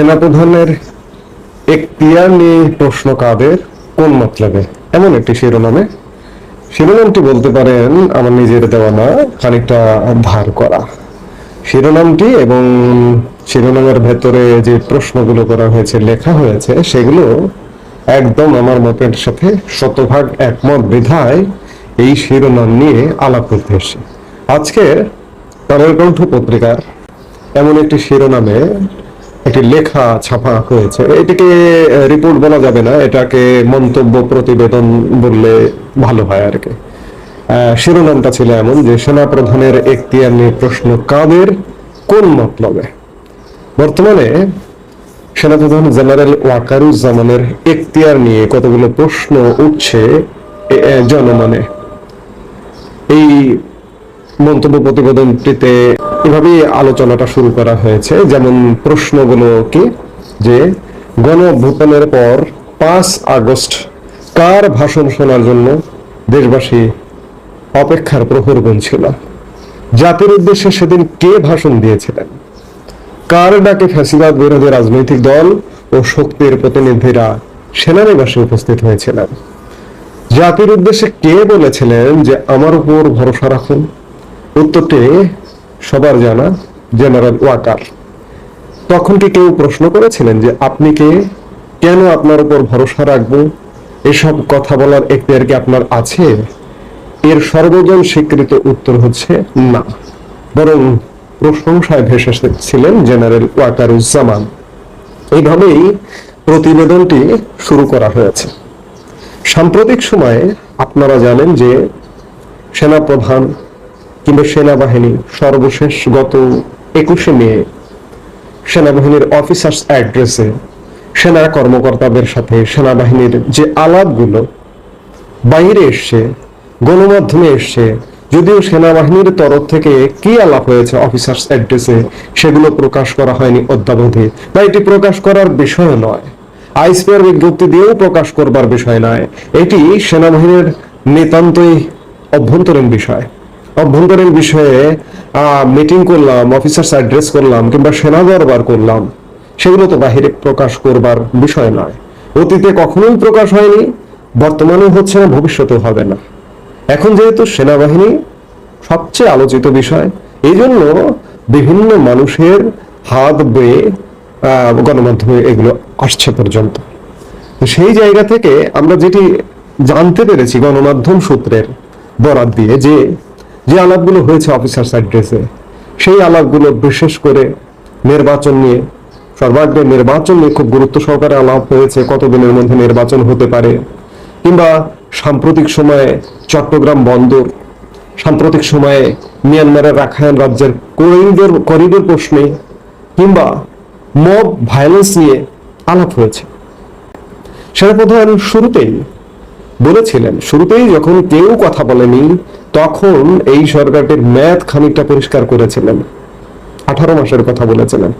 সেনাপ্রধানের এখতিয়ার নিয়ে প্রশ্ন কাদের? কোন মতলবে? এমন একটি শিরোনামে। শিরোনামটি বলতে পারেন, আমার নিজের দেওয়া না, খানিকটা ধার করা। শিরোনামটি এবং শিরোনামের ভেতরে যে প্রশ্নগুলো করা হয়েছে, লেখা হয়েছে, সেগুলো একদম আমার মতের সাথে শতভাগ একমত বিধায় এই শিরোনাম নিয়ে আলাপ করতে এসেছি। আজকে তারের কণ্ঠ পত্রিকার এমন একটি শিরোনামে একটি লেখা ছাপা হয়েছে। এটিকে রিপোর্ট বলা যাবে না, এটাকে মন্তব্য প্রতিবেদন বললে ভালো হয় আর কি। শিরোনামটা ছিল এমন যে সেনা প্রধানের নিয়ে প্রশ্ন, কাদের? কোন মতলবে? বর্তমানে সেনাপ্রধান জেনারেল ওয়াকারুজ্জামানের এখতিয়ার নিয়ে কতগুলো প্রশ্ন উঠছে জনমনে। এই মন্তব্য প্রতিবেদনটিতে এভাবেই আলোচনাটা শুরু করা হয়েছে। যেমন প্রশ্নগুলো কি? যে গণ অভ্যুত্থানের পর পাঁচ আগস্ট কার ভাষণ শোনার জন্য দেশবাসী অপেক্ষার প্রহর গুনছিল? জাতির উদ্দেশ্যে সেদিন কে ভাষণ দিয়েছিলেন? কার ডাকে ফ্যাসিবাদ বিরোধী রাজনৈতিক দল ও শক্তির প্রতিনিধিরা সেনানিবাসে উপস্থিত হয়েছিলেন? জাতির উদ্দেশ্যে কে বলেছিলেন যে আমার উপর ভরসা রাখুন? উত্তরটি সবার জানা জেনারেল ওয়াকার তখন কি কেউ প্রশ্ন করেছিলেন যে আপনি কে? কেন আপনার উপর ভরসা রাখব? এসব কথা বলার এখতিয়ার কি আপনার আছে? এর সর্বজন স্বীকৃত উত্তর হচ্ছে না। বরং প্রশংসায় ভেসে ছিলেন জেনারেল ওয়াকারুজ্জামান এইভাবেই প্রতিবেদনটি শুরু করা হয়েছে। সাম্প্রতিক সময়ে আপনারা জানেন যে সেনাপ্রধান কিংবা সেনাবাহিনী সর্বশেষ গত একুশে মে সেনাবাহিনীর অফিসার্স অ্যাড্রেসে সেনা কর্মকর্তাদের সাথে সেনাবাহিনীর যে আলাপগুলো বাইরে এসছে, গণমাধ্যমে এসছে, যদিও সেনাবাহিনীর তরফ থেকে কি আলাপ হয়েছে অফিসার্স অ্যাড্রেসে সেগুলো প্রকাশ করা হয়নি অদ্যাবধি। বা এটি প্রকাশ করার বিষয় নয়। আইসপিআর বিজ্ঞপ্তি দিয়েও প্রকাশ করবার বিষয় নয়। এটি সেনাবাহিনীর নিতান্তই অভ্যন্তরীণ বিষয়। অভ্যন্তরীণ বিষয়ে মিটিং করলাম অফিসার্স অ্যাড্রেস করলাম, কিংবা সেনা দরবার করলাম, সেগুলো তো বাহিরে প্রকাশ করবার বিষয় নয়। অতীতে কখনোই প্রকাশ হয়নি, বর্তমানেও হচ্ছে না, ভবিষ্যতেও হবে না। এখন যেহেতু সেনাবাহিনী সবচেয়ে আলোচিত বিষয় এই জন্য বিভিন্ন মানুষের হাত বেয়ে গণমাধ্যমে এগুলো আসছে পর্যন্ত। সেই জায়গা থেকে আমরা যেটি জানতে পেরেছি গণমাধ্যম সূত্রের বরাত দিয়ে যে যে আলাপগুলো হয়েছে অফিসার্স অ্যাড্রেসে সেই আলাপগুলো বিশেষ করে নির্বাচন নিয়ে, সর্বাগ্রে নির্বাচন নিয়ে খুব গুরুত্ব সহকারে আলাপ হয়েছে, কতদিনের মধ্যে নির্বাচন হতে পারে। কিংবা সাম্প্রতিক সময়ে চট্টগ্রাম বন্দর, সাম্প্রতিক সময়ে মিয়ানমারের রাখাইন রাজ্যের করিডোর করিডোর প্রশ্নে কিংবা মব ভায়োলেন্স নিয়ে আলাপ হয়েছে। সেনাপ্রধান শুরুতেই বলেছিলেন। শুরুতেই যখন কেউ কথা বলেনি তখন এই সরকারটির ম্যাথ খানিকটা পরিষ্কার করেছিলেন। আঠারো মাসের কথা বলেছিলেন।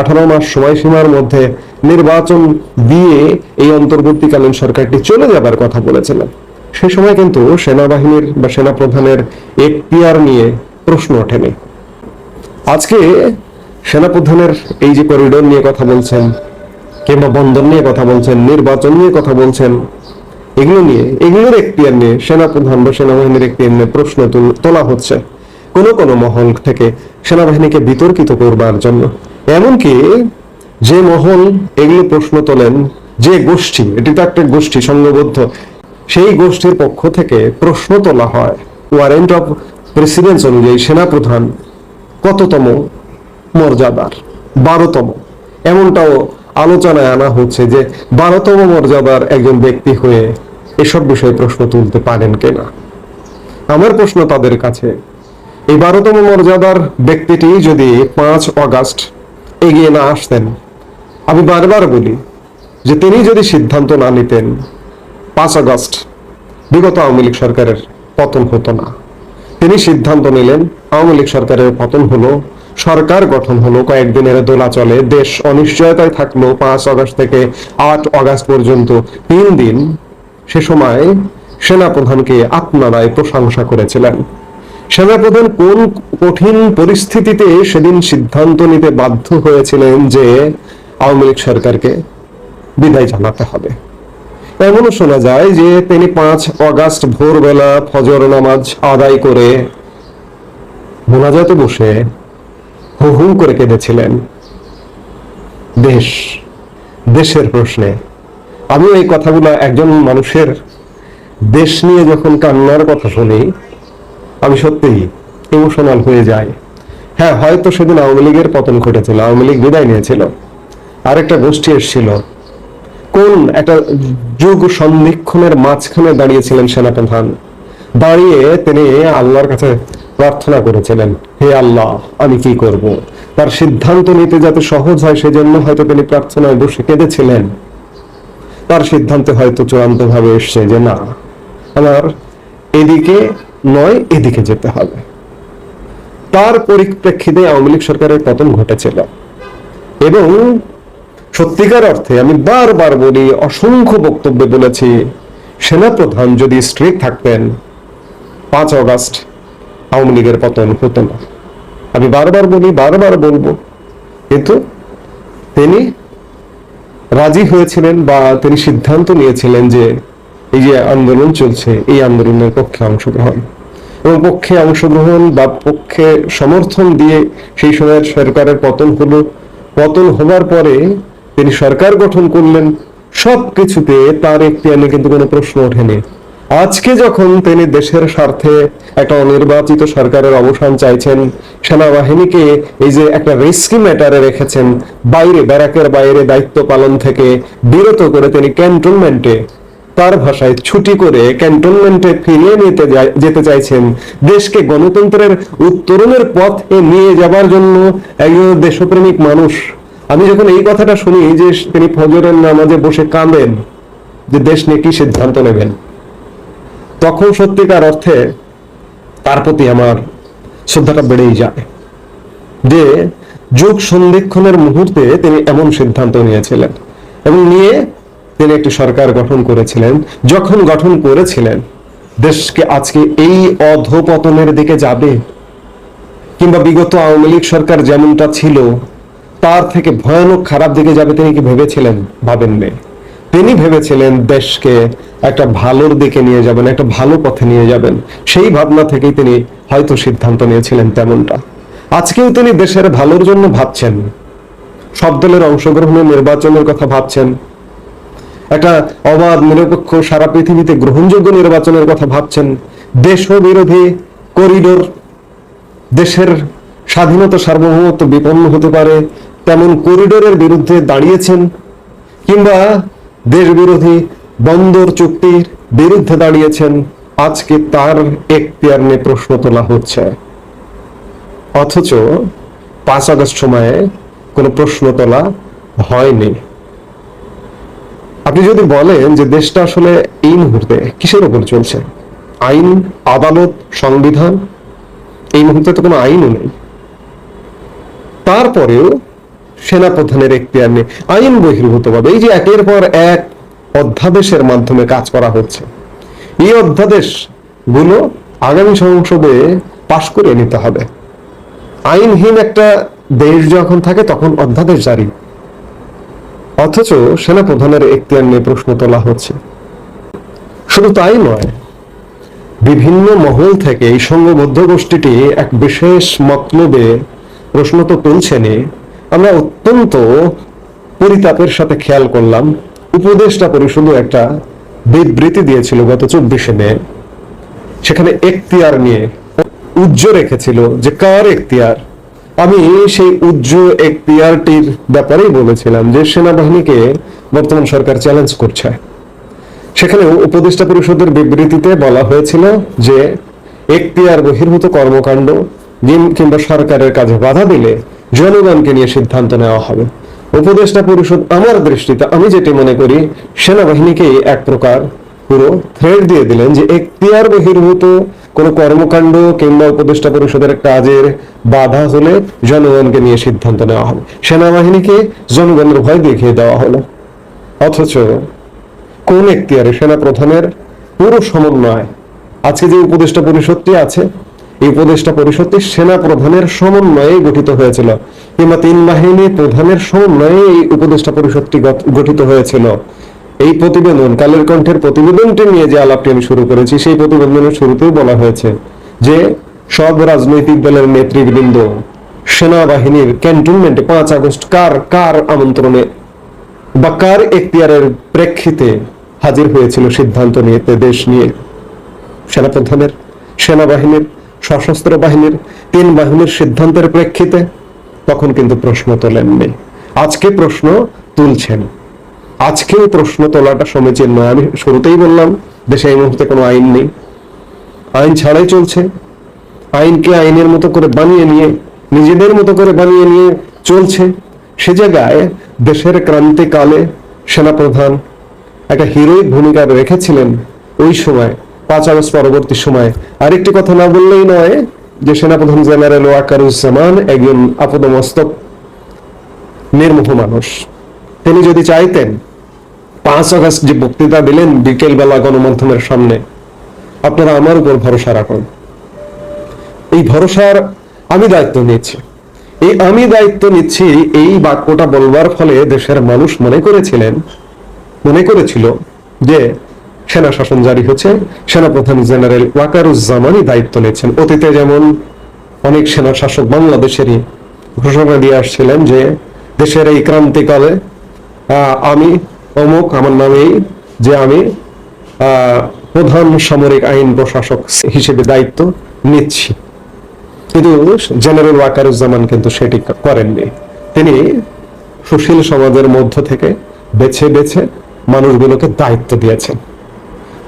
আঠারো মাস সময়সীমার মধ্যে নির্বাচন দিয়ে এই অন্তর্বর্তীকালীন সরকারটি চলে যাবার কথা বলেছিলেন। সে সময় কিন্তু সেনাবাহিনীর বা সেনাপ্রধানের এখতিয়ার নিয়ে প্রশ্ন ওঠেনি। আজকে সেনাপ্রধানের এই যে করিডোর নিয়ে কথা বলছেন, কিংবা বন্দর নিয়ে কথা বলছেন, নির্বাচন নিয়ে কথা বলছেন এগুলো নিয়ে, এগুলোর এখতিয়ার নিয়ে সেনাপ্রধান বা সেনাবাহিনীর এখতিয়ার নিয়ে প্রশ্ন তোলা হচ্ছে। কোন কোন মহল থেকে সেনাবাহিনীকে বিতর্কিত করবার জন্য। এমনকি যে মহল এগুলো প্রশ্ন তোলেন, যে গোষ্ঠী, এটি তো একটা গোষ্ঠী, সংঘবদ্ধ, সেই গোষ্ঠীর পক্ষ থেকে প্রশ্ন তোলা হয় ওয়ারেন্ট অফ প্রেসিডেন্স অনুযায়ী সেনাপ্রধান কততম মর্যাদার? বারোতম। এমনটাও আলোচনায় আনা হচ্ছে যে বারোতম মর্যাদার একজন ব্যক্তি হয়ে এসব বিষয়ে প্রশ্ন তুলতে পারেন কিনা? আমার প্রশ্ন তাদের কাছে এই বারোতম মর্যাদার ব্যক্তিটি যদি পাঁচ অগাস্ট এগিয়ে না আসতেন, আমি বারবার বলি যে তিনি যদি সিদ্ধান্ত না নিতেন, পাঁচ আগস্ট বিগত আওয়ামী লীগ সরকারের পতন হতো না। তিনি সিদ্ধান্ত নিলেন, আওয়ামী লীগ সরকারের পতন হলো, সরকার গঠন হলো, কয়েকদিনের দোলাচলে, দেশ অনিশ্চয়তায় থাকল, পাঁচ আগস্ট থেকে আট আগস্ট পর্যন্ত তিন দিন সে সময় সেনাপ্রধানকে আপনারাই প্রশংসা করেছিলেন। সেনাপ্রধান কোন কঠিন পরিস্থিতিতে সেদিন সিদ্ধান্ত নিতে বাধ্য হয়েছিলেন যে আওয়ামী লীগ সরকারকে বিদায় জানাতে হবে? এমনও শোনা যায় যে তিনি পাঁচ অগাস্ট ভোরবেলা ফজর নামাজ আদায় করে মোনাজাতে বসে হু হু করে কেঁদেছিলেন। দেশ, দেশের প্রশ্নে আমিও এই কথাগুলো একজন মানুষের দেশ নিয়ে যখন কান্নার কথা শুনি, আমি সত্যিই ইমোশনাল হয়ে যাই। হ্যাঁ হয়তো সেদিন আওয়ামী লীগের পতন ঘটেছিল, আওয়ামী লীগ বিদায় নিয়েছিল। আরেকটা গোষ্ঠী এসেছিল। কোন একটা যুগ সন্ধিক্ষণের মাঝখানে দাঁড়িয়েছিলেন সেনাপ্রধান। দাঁড়িয়ে তিনি আল্লাহর কাছে প্রার্থনা করেছিলেন, হে আল্লাহ, আমি কি করব? তার সিদ্ধান্ত নিতে যাতে সহজ হয়, সেজন্য হয়তো তিনি প্রার্থনায় বসে কেঁদেছিলেন। তার সিদ্ধান্তে হয়তো চূড়ান্ত ভাবে এসছে যে না, আমার এদিকে নয়, এদিকে যেতে হবে। তার পরিপ্রেক্ষিতে আওয়ামী লীগ সরকারের পতন ঘটেছিল। এবং সত্যিকার অর্থে আমি বারবার বলি, অসংখ্য বক্তব্যে বলেছি সেনাপ্রধান যদি স্ট্রিক থাকতেন, পাঁচ অগাস্ট আওয়ামী লীগের পতন হতো না। আমি বারবার বলি, বারবার বলব। কিন্তু তিনি রাজি হয়েছিলেন বা তিনি সিদ্ধান্ত নিয়েছিলেন যে এই যে আন্দোলন চলছে, এই আন্দোলনের পক্ষে অংশগ্রহণ। এবং পক্ষে অংশগ্রহণ বা পক্ষে সমর্থন দিয়ে সেই সময়ের সরকারের পতন হলো, পতন হবার পরে তিনি সরকার গঠন করলেন সব কিছুতে তার একটি কিন্তু কোনো প্রশ্ন ওঠেনি। আজকে যখন তিনি দেশের স্বার্থে একটা অনির্বাচিত সরকারের অবসান চাইছেন, সেনাবাহিনীকে এই যে একটা রিস্কি ম্যাটারে রেখেছেন, বাইরে, ব্যারাকের বাইরে দায়িত্ব পালন থেকে বিরত করে তিনি ক্যান্টনমেন্টে তার ভাষায় ছুটি করে ক্যান্টনমেন্টে ফিরিয়ে নিতে যেতে চাইছেন, দেশকে গণতন্ত্রের উত্তরণের পথে নিয়ে যাবার জন্য একজন দেশপ্রেমিক মানুষ। আমি যখন এই কথাটা শুনি যে তিনি ফজরের নামাজে বসে কাঁদেন, যে দেশ নিয়ে কি সিদ্ধান্ত নেবেন? তখন সত্যিকার অর্থে তার প্রতি আমার শ্রদ্ধাটা বেড়েই যায়। যে যুগ সন্ধিক্ষণের মুহূর্তে তিনি এমন সিদ্ধান্ত নিয়েছিলেন এবং নিয়ে তিনি একটি সরকার গঠন করেছিলেন। যখন গঠন করেছিলেন, দেশকে আজকে এই অধপতনের দিকে যাবে কিংবা বিগত আওয়ামী লীগ সরকার যেমনটা ছিল, তার থেকে ভয়ানক খারাপ দিকে যাবে তিনি কি ভেবেছিলেন? ভাবেননি। তিনি ভেবেছিলেন দেশকে একটা ভালোর দিকে নিয়ে যাবেন, একটা ভালো পথে নিয়ে যাবেন। সেই ভাবনা থেকেই তিনি হয়তো সিদ্ধান্ত নিয়েছিলেন তেমনটা। আজকেও তিনি দেশের ভালোর জন্য ভাবছেন। সব দলের অংশগ্রহণের নির্বাচনের কথা ভাবছেন। একটা অবাধ, নিরপেক্ষ, সারা পৃথিবীতে গ্রহণযোগ্য নির্বাচনের কথা ভাবছেন। দেশ বিরোধী করিডোর দেশের স্বাধীনতা সার্বভৌমত্ব বিপন্ন হতে পারে, তেমন করিডোরের বিরুদ্ধে দাঁড়িয়েছেন। কিংবা দেশ বিরোধী বন্দর চুক্তির বিরুদ্ধে দাঁড়িয়েছেন। আজকে তার এখতিয়ার নিয়ে প্রশ্ন তোলা হচ্ছে। অথচ পাঁচ আগস্ট সময়ে কোনো প্রশ্ন তোলা হয়নি। আপনি যদি বলেন যে দেশটা আসলে এই মুহূর্তে কিসের উপর চলছে? আইন, আদালত, সংবিধান? এই মুহূর্তে তো কোনো আইনও নেই। তারপরেও সেনাপ্রধানের এখতিয়ার নেই আইন বহির্ভূতভাবে। এই যে একের পর এক অধ্যাদেশের মাধ্যমে কাজ করা হচ্ছে, এই অধ্যাদেশগুলো আগামী সংসদে পাশ করে নিতে হবে। আইনহীন একটা দেশ যখন থাকে, তখন অধ্যাদেশ জারি। অথচ সেনাপ্রধানের এখতিয়ার নিয়ে প্রশ্ন তোলা হচ্ছে। শুধু তাই নয়, বিভিন্ন মহল থেকে এই সংঘবদ্ধ গোষ্ঠীটি এক বিশেষ মতলবে প্রশ্ন তো তুলছেনি আমরা অত্যন্ত পরিতাপের সাথে খেয়াল করলাম। উপদেষ্টা পরিষদও একটা বিবৃতি দিয়েছিল গত চব্বিশে মে। সেখানে এখতিয়ার নিয়ে উজ্জ রেখেছিল যে কার এখতিয়ার? আমি সেই উজ্জ এখতিয়ারটির ব্যাপারেই বলেছিলাম যে সেনাবাহিনীকে বর্তমান সরকার চ্যালেঞ্জ করছে। সেখানে উপদেষ্টা পরিষদের বিবৃতিতে বলা হয়েছিল যে এখতিয়ার বহির্ভূত কর্মকাণ্ড কিংবা সরকারের কাজে বাধা দিলে জনগণকে নিয়ে সিদ্ধান্ত নেওয়া হবে। উপদেষ্টা পরিষদ আমার দৃষ্টিতে, আমি যেটি মনে করি, সেনাবাহিনীকে এক প্রকার পুরো থ্রেড দিয়ে দিলেন যে এখতিয়ার বহির্ভূত কোন কর্মকাণ্ড কিংবা উপদেষ্টা পরিষদের কাজের বাধা হলে জনগণকে নিয়ে সিদ্ধান্ত নেওয়া হবে। সেনাবাহিনীকে জনগণের ভয় দেখিয়ে দেওয়া হলো। অথচ কোন এখতিয়ারে সেনা প্রধানের পুরো সমন্বয়? আজকে যে উপদেষ্টা পরিষদটি আছে এই উপদেষ্টা পরিষদটি সেনা প্রধানের সমন্বয়ে গঠিত হয়েছিল। কিংবা তিন বাহিনী প্রধানের সমন্বয়ে এই উপদেষ্টা পরিষদটি গঠিত হয়েছিল। এই প্রতিবেদন, কালের কণ্ঠের প্রতিবেদনটি নিয়ে যে আলাপটি আমি শুরু করেছি, সেই প্রতিবেদনের শুরুতেও বলা হয়েছে যে সব রাজনৈতিক দলের নেতৃবৃন্দ সেনাবাহিনীর ক্যান্টনমেন্টে পাঁচ আগস্ট কার কার আমন্ত্রণে বা কার এখতিয়ারের প্রেক্ষিতে হাজির হয়েছিল সিদ্ধান্ত নিতে দেশ নিয়ে? সেনাপ্রধানের, সেনাবাহিনীর সশস্ত্র বাহিনীর তিন বাহিনীর সিদ্ধান্তের প্রেক্ষিতে তখন কিন্তু প্রশ্ন তোলেননি। আজকে প্রশ্ন তুলছেন। আজকেও প্রশ্ন তোলাটা সমীচীন নয়। আমি শুরুতেই বললাম, দেশে এই মুহূর্তে কোনো আইন নেই। আইন ছাড়াই চলছে। আইনকে আইনের মতো করে বানিয়ে নিয়ে, নিজেদের মতো করে বানিয়ে নিয়ে চলছে। সে জায়গায় দেশের ক্রান্তিকালে সেনাপ্রধান একটা হিরোইক ভূমিকা রেখেছিলেন ওই সময়। পাঁচ আগস্ট পরবর্তী সময়। আরেকটি কথা না বললেই নয় যে সেনাপ্রধান জেনারেল ওয়াকারুজ্জামান একজন আপদমস্তক, নির্মোহ মানুষ। তিনি যদি চাইতেন, পাঁচ আগস্ট যে বক্তৃতা দিলেন বিকেল বেলা গণমাধ্যমের সামনে, আপনারা আমার উপর ভরসা রাখুন। এই ভরসার আমি দায়িত্ব নিচ্ছি এই আমি দায়িত্ব নিচ্ছি, এই বাক্যটা বলবার ফলে দেশের মানুষ মনে করেছিলেন, মনে করেছিল যে সেনা শাসন জারি হচ্ছে সেনাপ্রধান জেনারেল ওয়াকারুজ্জামানই দায়িত্ব নিচ্ছেন অতীতে যেমন অনেক সেনা শাসক বাংলাদেশেরই ঘোষণা দিয়ে আসছিলেন যে, দেশের এই ক্রান্তিকালে আমি, অমুক, আমার নামেই যে আমি প্রধান সামরিক আইন প্রশাসক হিসেবে দায়িত্ব নিচ্ছি। কিন্তু জেনারেল ওয়াকারুজ্জামান কিন্তু সেটি করেননি। তিনি সুশীল সমাজের মধ্য থেকে বেছে বেছে মানুষগুলোকে দায়িত্ব দিয়েছেন।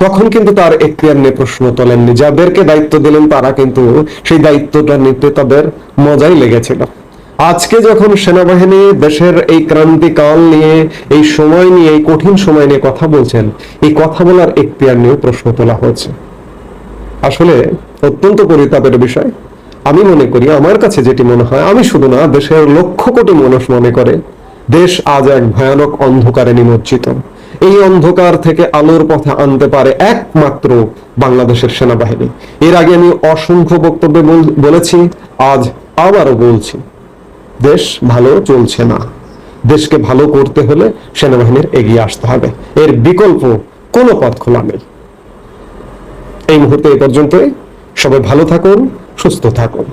তখন কিন্তু তার এখতিয়ার নিয়ে প্রশ্ন তোলেননি। যাদেরকে দায়িত্ব দিলেন, তারা কিন্তু সেই দায়িত্বটা নিতে তাদের মজাই লেগেছিল। আজকে যখন সেনাবাহিনী দেশের এই ক্রান্তিকাল নিয়ে, এই সময় নিয়ে, এই কঠিন সময় নিয়ে কথা বলছেন, এই কথা বলার এখতিয়ার নিয়েও প্রশ্ন তোলা হচ্ছে আসলে অত্যন্ত পরিতাপের বিষয়। আমি মনে করি, আমার কাছে যেটি মনে হয়, আমি শুধু না, দেশের লক্ষ কোটি মানুষ মনে করে, দেশ আজ এক ভয়ানক অন্ধকারে নিমজ্জিত। এই অন্ধকার থেকে আলোর পথে আনতে পারে একমাত্র বাংলাদেশের সেনাবাহিনী। এর আগে আমি অসংখ্য বক্তব্যে বলেছি, আজ আবারও বলছি, দেশ ভালো চলছে না। দেশকে ভালো করতে হলে সেনাবাহিনীর এগিয়ে আসতে হবে। এর বিকল্প কোনো পথ খোলা নেই। এই মুহূর্তে এই পর্যন্তই। সবাই ভালো থাকুন, সুস্থ থাকুন।